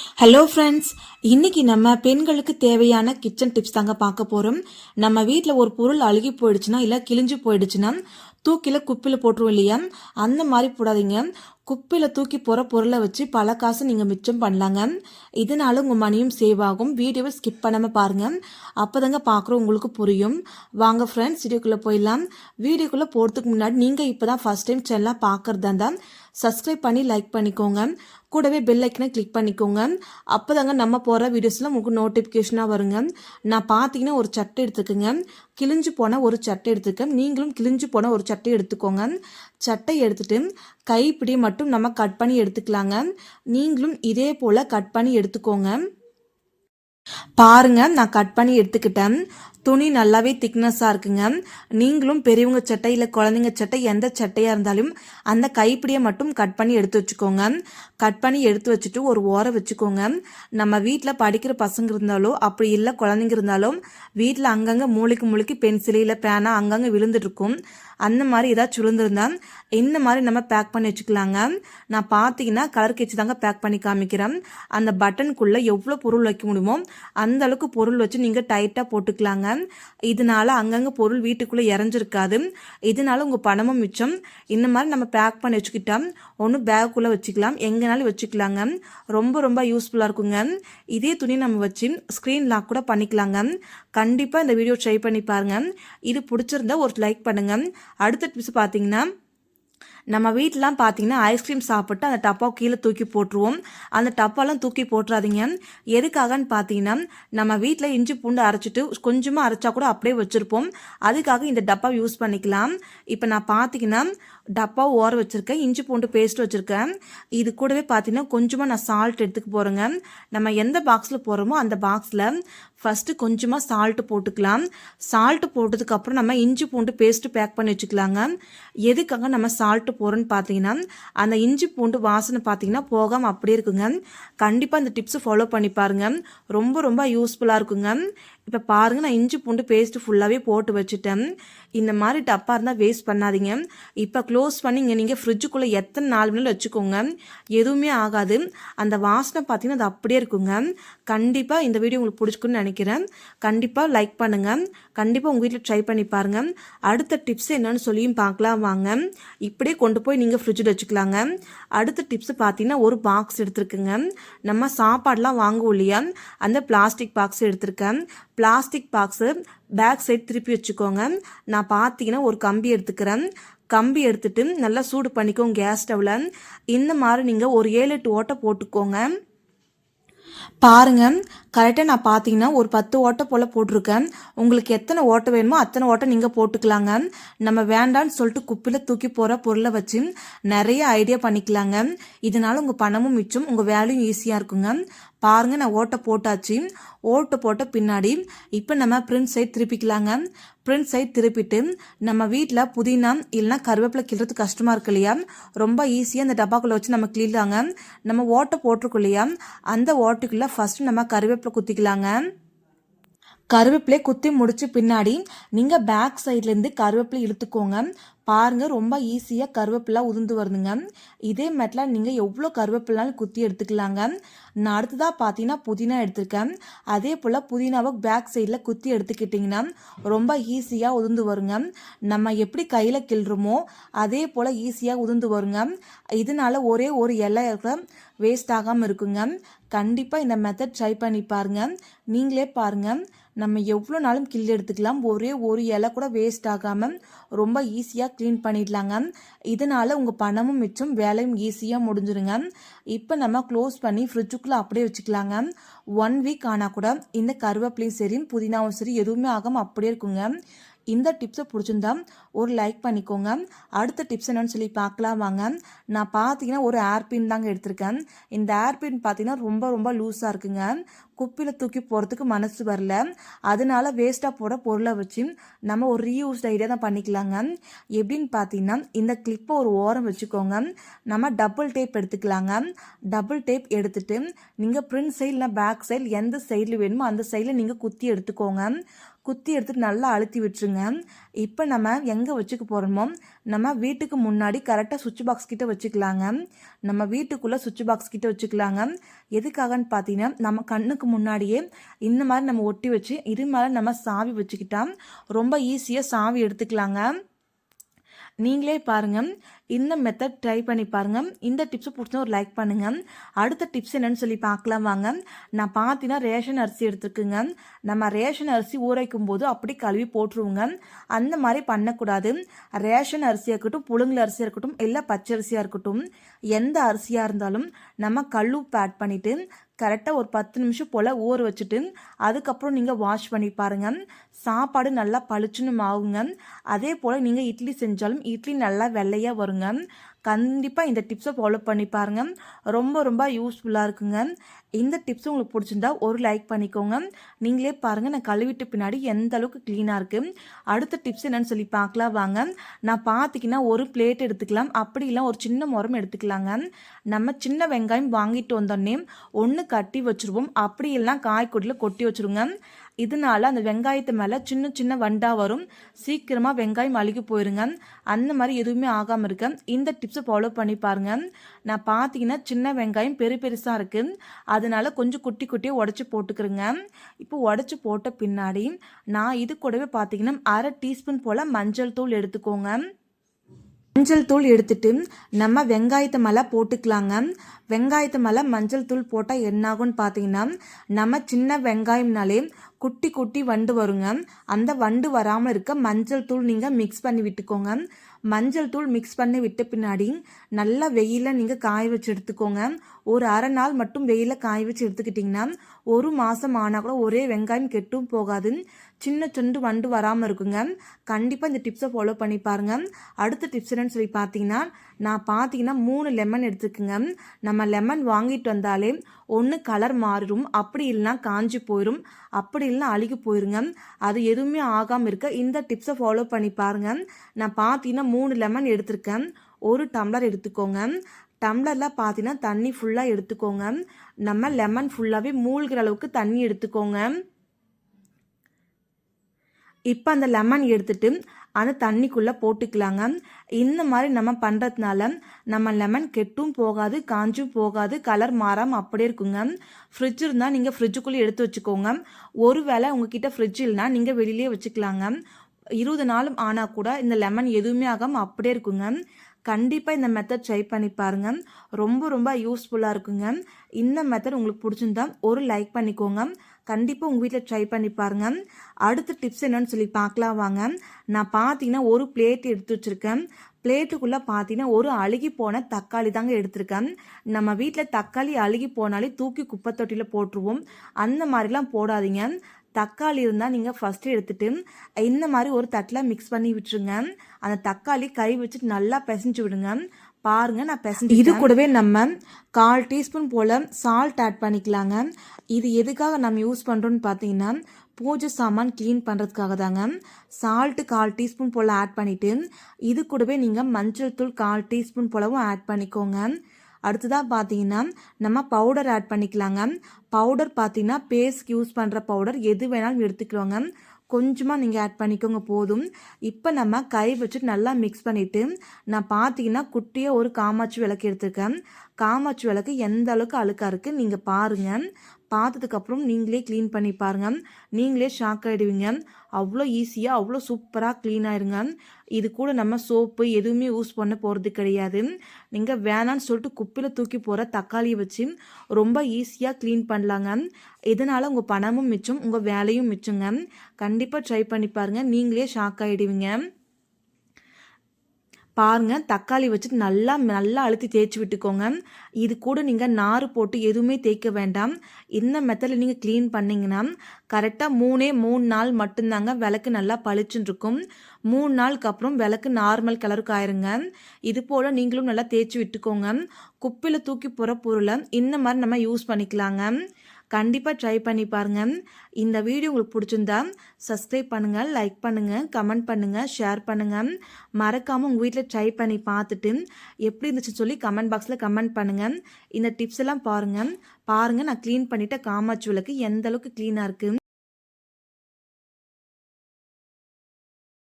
Hello friends இன்னைக்கு நம்ம பெண்களுக்கு தேவையான கிச்சன் டிப்ஸ் தாங்க பார்க்க போகிறோம் நம்ம வீட்டில் ஒரு பொருள் அழுகி போயிடுச்சுன்னா இல்லை கிழிஞ்சு போயிடுச்சுன்னா தூக்கில குப்பியில் போட்டுருவோம் இல்லையா? அந்த மாதிரி போடாதீங்க. குப்பையில் தூக்கி போகிற பொருளை வச்சு பல காசு நீங்கள் மிச்சம் பண்ணலாங்க. இதனால உங்கள் மணியும் சேவ் ஆகும். வீடியோவை ஸ்கிப் பண்ணாமல் பாருங்கள் அப்போ தாங்க பார்க்குறோம் உங்களுக்கு புரியும். வாங்க ஃப்ரெண்ட்ஸ் வீடியோக்குள்ளே போயிடலாம். வீடியோக்குள்ளே போகிறதுக்கு முன்னாடி நீங்கள் இப்போ தான் ஃபஸ்ட் டைம் சேனலாக பார்க்குறதா இருந்தால் சப்ஸ்கிரைப் பண்ணி லைக் பண்ணிக்கோங்க. கூடவே பெல் ஐக்கனை கிளிக் பண்ணிக்கோங்க. அப்போ தாங்க நம்ம போகிற வீடியோஸில் உங்களுக்கு நோட்டிஃபிகேஷனாக வருங்க. நான் பார்த்தீங்கன்னா ஒரு சட்டை எடுத்துக்கோங்க. கிழிஞ்சு போன ஒரு சட்டை எடுத்துக்க. நீங்களும் கிழிஞ்சு போன ஒரு சட்டை எடுத்துக்கோங்க. சட்டை எடுத்துட்டு கைப்பிடி மட்டும் நம்ம கட் பண்ணி எடுத்துக்கலாங்க. நீங்களும் இதே போல் கட் பண்ணி எடுத்துக்கோங்க. பாருங்க நான் கட் பண்ணி எடுத்துக்கிட்டேன். துணி நல்லாவே திக்னஸ்ஸாக இருக்குங்க. நீங்களும் பெரியவங்க சட்டை இல்லை குழந்தைங்க சட்டை எந்த சட்டையாக இருந்தாலும் அந்த கைப்பிடியை மட்டும் கட் பண்ணி எடுத்து வச்சுக்கோங்க. கட் பண்ணி எடுத்து வச்சுட்டு ஒரு ஓரம் வச்சுக்கோங்க. நம்ம வீட்டில் படிக்கிற பசங்க இருந்தாலோ அப்படி இல்லை குழந்தைங்க இருந்தாலும் வீட்டில் அங்கங்கே மூளைக்கு மூளைக்கு பென்சில் இல்லை பேனா அங்கங்கே விழுந்துட்டுருக்கும் அந்த மாதிரி ஏதாச்சும் விழுந்திருந்தா இந்த மாதிரி நம்ம பேக் பண்ணி வச்சுக்கலாங்க. நான் பார்த்தீங்கன்னா கலர் கெச்சு தாங்க பேக் பண்ணி காமிக்கிறேன். அந்த பட்டனுக்குள்ளே எவ்வளோ பொருள் வைக்க முடியுமோ அந்த அளவுக்கு பொருள் வச்சு நீங்கள் டைட்டாக போட்டுக்கலாங்க. இதனால அங்கங்கே பொருள் வீட்டுக்குள்ளே இறஞ்சிருக்காது. இதனால உங்கள் பணமும் மிச்சம். இந்த மாதிரி நம்ம பேக் பண்ணி வச்சுக்கிட்டோம். ஒன்று பேக்குள்ளே வச்சுக்கலாம். எங்கேனாலும் வச்சுக்கலாங்க ரொம்ப ரொம்ப யூஸ்ஃபுல்லாக இருக்குங்க இதே துணி நம்ம வச்சு ஸ்க்ரீன் லாக் கூட பண்ணிக்கலாங்க கண்டிப்பாக இந்த வீடியோ ட்ரை பண்ணி பாருங்கள் இது பிடிச்சிருந்தா ஒரு லைக் பண்ணுங்கள் அடுத்த டிப்ஸ் பார்த்தீங்கன்னா நம்ம வீட்டிலாம் பார்த்தீங்கன்னா ஐஸ்கிரீம் சாப்பிட்டு அந்த டப்பாவை கீழே தூக்கி போட்டுருவோம். அந்த டப்பாலாம் தூக்கி போட்டுறாதீங்க. எதுக்காகன்னு பார்த்தீங்கன்னா நம்ம வீட்டில் இஞ்சி பூண்டு அரைச்சிட்டு கொஞ்சமாக அரைச்சா கூட அப்படியே வச்சுருப்போம். அதுக்காக இந்த டப்பா யூஸ் பண்ணிக்கலாம். இப்போ நான் பார்த்தீங்கன்னா டப்பா ஓர வச்சுருக்கேன் இஞ்சி பூண்டு பேஸ்ட் வச்சுருக்கேன். இது கூடவே பார்த்தீங்கன்னா கொஞ்சமாக நான் சால்ட் எடுத்துக்க போகிறேங்க நம்ம எந்த பாக்ஸில் போகிறோமோ அந்த பாக்ஸில் ஃபஸ்ட்டு கொஞ்சமாக சால்ட்டு போட்டுக்கலாம். சால்ட்டு போட்டதுக்கப்புறம் நம்ம இஞ்சி பூண்டு பேஸ்ட்டு பேக் பண்ணி வச்சுக்கலாங்க. எதுக்காக நம்ம சால்ட்டு போகிறோன்னு பார்த்தீங்கன்னா அந்த இஞ்சி பூண்டு வாசனை பார்த்தீங்கன்னா போகாமல் அப்படியே இருக்குங்க. கண்டிப்பாக அந்த டிப்ஸை ஃபாலோ பண்ணி பாருங்கள் ரொம்ப ரொம்ப யூஸ்ஃபுல்லாக இருக்குங்க. இப்போ பாருங்கள் நான் இஞ்சி பூண்டு பேஸ்ட்டு ஃபுல்லாகவே போட்டு வச்சுட்டேன். இந்த மாதிரி டப்பாக இருந்தால் வேஸ்ட் பண்ணாதீங்க. இப்போ க்ளோஸ் பண்ணி இங்கே நீங்கள் ஃப்ரிட்ஜுக்குள்ளே எத்தனை நாள் மணி வச்சுக்கோங்க. எதுவுமே ஆகாது. அந்த வாசனை பார்த்தீங்கன்னா அது அப்படியே இருக்குங்க. கண்டிப்பாக இந்த வீடியோ உங்களுக்கு பிடிச்சிக்குன்னு நினைக்கிறேன். கண்டிப்பாக லைக் பண்ணுங்கள் கண்டிப்பாக உங்கள் வீட்டில் ட்ரை பண்ணி பாருங்கள் அடுத்த டிப்ஸ் என்னன்னு சொல்லியும் பார்க்கலாம் வாங்க. இப்படியே கொண்டு போய் நீங்கள் ஃப்ரிட்ஜில் வச்சுக்கலாங்க. அடுத்த டிப்ஸ் பார்த்தீங்கன்னா ஒரு பாக்ஸ் எடுத்துருக்குங்க. நம்ம சாப்பாடெலாம் வாங்குவோம் இல்லையா? அந்த பிளாஸ்டிக் பாக்ஸ் எடுத்திருக்கேன். பிளாஸ்டிக் பாக்ஸு பேக் சைட் திருப்பி வச்சுக்கோங்க. நான் பார்த்தீங்கன்னா ஒரு கம்பி எடுத்துக்கிறேன். கம்பி எடுத்துட்டு நல்லா சூடு பண்ணிக்கோங்க கேஸ் ஸ்டவ்வில் இந்த மாதிரி நீங்கள் ஒரு ஏழு எட்டு ஓட்டை போட்டுக்கோங்க. பாருங்க கரெக்டாக நான் பார்த்தீங்கன்னா ஒரு பத்து ஓட்டை போல் போட்டிருக்கேன். உங்களுக்கு எத்தனை ஓட்டை வேணுமோ அத்தனை ஓட்டை நீங்கள் போட்டுக்கலாங்க. நம்ம வேண்டான்னு சொல்லிட்டு குப்பியில் தூக்கி போகிற பொருளை வச்சு நிறைய ஐடியா பண்ணிக்கலாங்க. இதனால உங்கள் பணமும் மிச்சம் உங்கள் வேலையும் ஈஸியாக இருக்குங்க. பாருங்க நான் ஓட்டை போட்டாச்சு. ஓட்டு போட்ட பின்னாடி இப்போ நம்ம பிரிண்ட் சைட் திருப்பிக்கலாங்க. பிரிண்ட் சைட் திருப்பிட்டு நம்ம வீட்டில் புதினா இல்லைனா கருவேப்பிலை கிள்றது கஷ்டமாக இருக்கு இல்லையா? ரொம்ப ஈஸியாக அந்த டப்பாக்குள்ளே வச்சு நம்ம கிளிலாங்க நம்ம ஓட்டை போட்டிருக்கோம் இல்லையா? அந்த ஓட்டுக்குள்ளே ஃபஸ்ட்டு நம்ம கருவேப்பிலை குத்திக்கலாங்க. கருவேப்பிலை குத்தி முடிச்சு பின்னாடி நீங்கள் பேக் சைட்லேருந்து கருவேப்பிலை இழுத்துக்கோங்க. பாருங்க ரொம்ப ஈஸியாக கருவேப்பிலாம் உதிர்ந்து வருதுங்க. இதே மெட்டில் நீங்கள் எவ்வளோ கருவேப்பிலாலும் குத்தி எடுத்துக்கலாங்க. நான் அடுத்ததாக பார்த்தீங்கன்னா புதினா எடுத்திருக்கேன். அதே போல் புதினாவை பேக் சைடில் குத்தி எடுத்துக்கிட்டிங்கன்னா ரொம்ப ஈஸியாக உதிர்ந்து வருங்க. நம்ம எப்படி கையில் கிள்றோமோ அதே போல் ஈஸியாக உதிர்ந்து வருங்க. இதனால ஒரே ஒரு இலை வேஸ்ட் ஆகாமல் இருக்குங்க. கண்டிப்பாக இந்த மெத்தட் ட்ரை பண்ணி பாருங்கள் நீங்களே பாருங்கள் நம்ம எவ்வளோ நாளும் கிள்ளி எடுத்துக்கலாம் ஒரே ஒரு இலை கூட வேஸ்ட் ஆகாமல் ரொம்ப ஈஸியாக க்ளீன் பண்ணிடலாங்க. இதனால் உங்கள் பணமும் மிச்சம் வேலையும் ஈஸியாக முடிஞ்சிருங்க. இப்போ நம்ம க்ளோஸ் பண்ணி ஃப்ரிட்ஜுக்குள்ளே அப்படியே வச்சுக்கலாங்க. ஒன் வீக் ஆனால் கூட இந்த கருவேப்பிலையும் சரி புதினாவும் சரி எதுவுமே ஆகாமல் அப்படியே இருக்குங்க. இந்த டிப்ஸை பிடிச்சிருந்தா ஒரு லைக் பண்ணிக்கோங்க. அடுத்த டிப்ஸ் என்னன்னு சொல்லி பார்க்கலாம் வாங்க. நான் பார்த்தீங்கன்னா ஒரு ஏர்பின் தாங்க எடுத்திருக்கேன். இந்த ஏர்பின் பார்த்தீங்கன்னா ரொம்ப ரொம்ப லூஸாக இருக்குங்க. குப்பியில் தூக்கி போகிறதுக்கு மனசு வரல. அதனால வேஸ்ட்டாக போட பொருளை வச்சு நம்ம ஒரு ரீயூஸ்ட் ஐடியா தான் பண்ணிக்கலாங்க. எப்படின்னு பார்த்தீங்கன்னா இந்த கிளிப்பை ஒரு ஓரம் வச்சுக்கோங்க. நம்ம டபுள் டேப் எடுத்துக்கலாங்க. டபுள் டேப் எடுத்துட்டு நீங்கள் பிரிண்ட் இல்லை பேக் சைடு எந்த சைடில் வேணுமோ அந்த சைடில் நீங்கள் குத்தி எடுத்துக்கோங்க. குத்தி எடுத்துட்டு நல்லா அழுத்தி விட்டுருங்க. இப்போ நம்ம எங்கே வச்சுக்க போகிறோமோ நம்ம வீட்டுக்கு முன்னாடி கரெக்டாக சுவிட்ச் பாக்ஸ் கிட்ட வச்சுக்கலாங்க. நம்ம வீட்டுக்குள்ளே சுவிட்ச் பாக்ஸ் கிட்ட வச்சுக்கலாங்க. எதுக்காகன்னு பார்த்தீங்கன்னா நம்ம கண்ணுக்கு முன்னாடியே இந்த மாதிரி நம்ம ஒட்டி வச்சு இது மேலே நம்ம சாவி வச்சுக்கிட்டா ரொம்ப ஈஸியாக சாவி எடுத்துக்கலாங்க. நீங்களே பாருங்கள் இந்த மெத்தட் ட்ரை பண்ணி பாருங்கள் இந்த டிப்ஸை பிடிச்சா ஒரு லைக் பண்ணுங்கள் அடுத்த டிப்ஸ் என்னென்னு சொல்லி பார்க்கலாம் வாங்க. நான் பார்த்தீங்கன்னா ரேஷன் அரிசி எடுத்துருக்குங்க. நம்ம ரேஷன் அரிசி ஊற வைக்கும் போது அப்படி கழுவி போட்டுருவோங்க. அந்த மாதிரி பண்ணக்கூடாது. ரேஷன் அரிசியாக இருக்கட்டும் புழுங்கல் அரிசியாக இருக்கட்டும் இல்லை பச்சை அரிசியாக இருக்கட்டும் எந்த அரிசியாக இருந்தாலும் நம்ம கல்லுப்பு ஆட் பண்ணிவிட்டு கரெக்டாக ஒரு பத்து நிமிஷம் போல் ஊற வச்சுட்டு அதுக்கப்புறம் நீங்கள் வாஷ் பண்ணி பாருங்கள் சாப்பாடு நல்லா பளிச்சுன்னு ஆகுங்க. அதே போல் நீங்கள் இட்லி செஞ்சாலும் இட்லி நல்லா வெள்ளையாக வருங்க. கண்டிப்பாக இந்த டிப்ஸை ஃபாலோ பண்ணி பாருங்கள் ரொம்ப ரொம்ப யூஸ்ஃபுல்லாக இருக்குங்க. இந்த டிப்ஸ் உங்களுக்கு பிடிச்சிருந்தா ஒரு லைக் பண்ணிக்கோங்க. நீங்களே பாருங்கள் நான் கழுவிட்டு பின்னாடி எந்த அளவுக்கு க்ளீனாக இருக்குது அடுத்த டிப்ஸ் என்னென்னு சொல்லி பார்க்கலாம் வாங்க. நான் பார்த்திங்கன்னா ஒரு பிளேட் எடுத்துக்கலாம். அப்படி இல்லை ஒரு சின்ன முறம் எடுத்துக்கலாங்க. நம்ம சின்ன வெங்காயம் வாங்கிட்டு வந்தோடனே ஒன்று கட்டி வச்சுருவோம். அப்படி இல்லைனா காய்கொடியில் கொட்டி வச்சுருங்க இதனால அந்த வெங்காயத்து மேலே சின்ன சின்ன வண்டா வரும். சீக்கிரமாக வெங்காயம் அழுகி போயிருங்க. அந்த மாதிரி எதுவுமே ஆகாமல் இருக்க இந்த டிப்ஸை ஃபாலோ பண்ணி பாருங்க. நான் பார்த்தீங்கன்னா சின்ன வெங்காயம் பெரு பெருசாக இருக்குது அதனால கொஞ்சம் குட்டி குட்டியாக உடச்சி போட்டுக்கிறேங்க. இப்போ உடச்சி போட்ட பின்னாடி நான் இது கூடவே பார்த்தீங்கன்னா அரை டீஸ்பூன் போல் மஞ்சள் தூள் எடுத்துக்கோங்க. மஞ்சள் தூள் எடுத்துட்டு நம்ம வெங்காயத்தை மேலே போட்டுக்கலாங்க. வெங்காயத்து மேலே மஞ்சள் தூள் போட்டால் என்னாகும்னு பார்த்தீங்கன்னா நம்ம சின்ன வெங்காயம்னாலே குட்டி குட்டி வண்டு வருங்க. அந்த வண்டு வராமல் இருக்க மஞ்சள் தூள் நீங்கள் மிக்ஸ் பண்ணி விட்டுக்கோங்க. மஞ்சள் தூள் மிக்ஸ் பண்ணி விட்ட பின்னாடி நல்லா வெயிலில் நீங்கள் காய வச்சு எடுத்துக்கோங்க. ஒரு அரை நாள் மட்டும் வெயிலில் காய வச்சு எடுத்துக்கிட்டிங்கன்னா ஒரு மாதம் ஆனால் கூட ஒரே வெங்காயம் கெட்டும் போகாது. சின்ன சொண்டு வண்டு வராமல் இருக்குங்க. கண்டிப்பாக இந்த டிப்ஸை ஃபாலோ பண்ணி பாருங்க. அடுத்த டிப்ஸ் என்னன்னு சொல்லி பார்த்தீங்கன்னா நான் பார்த்தீங்கன்னா மூணு லெமன் எடுத்துக்குங்க. நம்ம லெமன் வாங்கிட்டு வந்தாலே ஒன்று கலர் மாறிடும் அப்படி இல்லைனா காஞ்சி போயிடும் அப்படி இல்லைனா அழுகி போயிருங்க. அது எதுவுமே ஆகாமல் இருக்க இந்த டிப்ஸை ஃபாலோ பண்ணி பாருங்க. நான் பார்த்தீங்கன்னா மூணு லெமன் எடுத்திருக்கேன். ஒரு டம்ளர் எடுத்துக்கோங்க. டம்ளரில் பார்த்தீங்கன்னா தண்ணி ஃபுல்லாக எடுத்துக்கோங்க. நம்ம லெமன் ஃபுல்லாகவே மூழ்கிற அளவுக்கு தண்ணி எடுத்துக்கோங்க. இப்போ அந்த லெமன் எடுத்துட்டு அந்த தண்ணிக்குள்ளே போட்டுக்கலாங்க. இந்த மாதிரி நம்ம பண்ணுறதுனால நம்ம லெமன் கெட்டும் போகாது காஞ்சும் போகாது கலர் மாறாமல் அப்படியே இருக்குங்க. ஃப்ரிட்ஜ் இருந்தால் நீங்கள் ஃப்ரிட்ஜுக்குள்ளே எடுத்து வச்சுக்கோங்க. ஒரு வேளை உங்ககிட்ட ஃப்ரிட்ஜ் இல்லைனா நீங்கள் வெளியிலே வச்சுக்கலாங்க. இருபது நாளும் ஆனால் கூட இந்த லெமன் எதுவுமே ஆகாமல் அப்படியே இருக்குங்க. கண்டிப்பாக இந்த மெத்தட் ட்ரை பண்ணி பாருங்கள் ரொம்ப ரொம்ப யூஸ்ஃபுல்லாக இருக்குங்க. இந்த மெத்தட் உங்களுக்கு பிடிச்சிருந்தா ஒரு லைக் பண்ணிக்கோங்க. கண்டிப்பாக உங்கள் வீட்டில் ட்ரை பண்ணி பாருங்கள் அடுத்த டிப்ஸ் என்னன்னு சொல்லி பார்க்கலாம் வாங்க. நான் பார்த்தீங்கன்னா ஒரு பிளேட் எடுத்து வச்சுருக்கேன். பிளேட்டுக்குள்ளே பார்த்தீங்கன்னா ஒரு அழுகி போன தக்காளி தாங்க எடுத்திருக்கேன். நம்ம வீட்டில் தக்காளி அழுகி போனாலே தூக்கி குப்பை தொட்டியில் போட்டுருவோம். அந்த மாதிரிலாம் போடாதீங்க. தக்காளி இருந்தால் நீங்கள் ஃபஸ்ட்டு எடுத்துட்டு இந்த மாதிரி ஒரு தட்டில் மிக்ஸ் பண்ணி விட்டுருங்க. அந்த தக்காளி கை வச்சுட்டு நல்லா பிசைஞ்சு விடுங்க. பாருங்கள் நான் பிசைஞ்சு இது கூடவே நம்ம கால் டீஸ்பூன் போல் சால்ட் ஆட் பண்ணிக்கலாங்க. இது எதுக்காக நம்ம யூஸ் பண்ணுறோன்னு பார்த்தீங்கன்னா பூஜை சாமான் க்ளீன் பண்ணுறதுக்காக தாங்க. சால்ட்டு கால் டீஸ்பூன் போல் ஆட் பண்ணிவிட்டு இது கூடவே நீங்கள் மஞ்சள் தூள் கால் டீஸ்பூன் போலவும் ஆட் பண்ணிக்கோங்க. அடுத்ததாக பார்த்தீங்கன்னா நம்ம பவுடர் ஆட் பண்ணிக்கலாங்க. பவுடர் பார்த்தீங்கன்னா பேஸ்க்கு யூஸ் பண்ணுற பவுடர் எது வேணாலும் எடுத்துக்கிறோங்க கொஞ்சமாக நீங்கள் ஆட் பண்ணிக்கோங்க போதும். இப்போ நம்ம கை வச்சுட்டு நல்லா மிக்ஸ் பண்ணிவிட்டு நான் பார்த்தீங்கன்னா குட்டியாக ஒரு காமாட்சி விளக்கு எடுத்துருக்கேன். காமாட்சி விளக்கு எந்த அளவுக்கு அழுக்காக இருக்குது நீங்கள் பாருங்கள் பார்த்ததுக்கப்புறம் நீங்களே க்ளீன் பண்ணி பாருங்கள் நீங்களே ஷாக் ஆகிடுவீங்க அவ்வளோ ஈஸியாக அவ்வளோ சூப்பராக க்ளீன் ஆயிருங்க. இது கூட நம்ம சோப்பு எதுவுமே யூஸ் பண்ண போகிறது கிடையாது. நீங்கள் வேணான்னு சொல்லிட்டு குப்பையில் தூக்கி போகிற தக்காளியை வச்சு ரொம்ப ஈஸியாக க்ளீன் பண்ணலாங்க. இதனால் உங்கள் பணமும் மிச்சம் உங்கள் வேலையும் மிச்சங்க. கண்டிப்பாக ட்ரை பண்ணி பாருங்கள் நீங்களே ஷாக் ஆகிடுவீங்க பாருங்க தக்காளி வச்சுட்டு நல்லா நல்லா அழுத்தி தேய்ச்சி விட்டுக்கோங்க. இது கூட நீங்கள் நார் போட்டு எதுவுமே தேய்க்க வேண்டாம். இந்த மெத்தடில் நீங்கள் க்ளீன் பண்ணிங்கன்னா கரெக்டாக மூணே மூணு நாள் மட்டும்தாங்க விளக்கு நல்லா பளிச்சுன்னு இருக்கும் மூணு நாளுக்கு அப்புறம் விளக்கு நார்மல் கலருக்கு ஆயிருங்க. இது போல் நீங்களும் நல்லா தேய்ச்சி விட்டுக்கோங்க. குப்பையில் தூக்கி போகிற பொருளை இந்த மாதிரி நம்ம யூஸ் பண்ணிக்கலாங்க. கண்டிப்பாக ட்ரை பண்ணி பாருங்கள் இந்த வீடியோ உங்களுக்கு பிடிச்சிருந்தா சப்ஸ்கிரைப் பண்ணுங்கள் லைக் பண்ணுங்கள் கமெண்ட் பண்ணுங்கள் ஷேர் பண்ணுங்கள் மறக்காமல் உங்கள் வீட்டில் ட்ரை பண்ணி பார்த்துட்டு எப்படி இருந்துச்சுன்னு சொல்லி கமெண்ட் பாக்ஸில் கமெண்ட் பண்ணுங்கள் இந்த டிப்ஸ் எல்லாம் பாருங்கள் பாருங்கள் நான் க்ளீன் பண்ணிவிட்ட காமாட்சி விளக்கு எந்த அளவுக்கு க்ளீனாக இருக்குது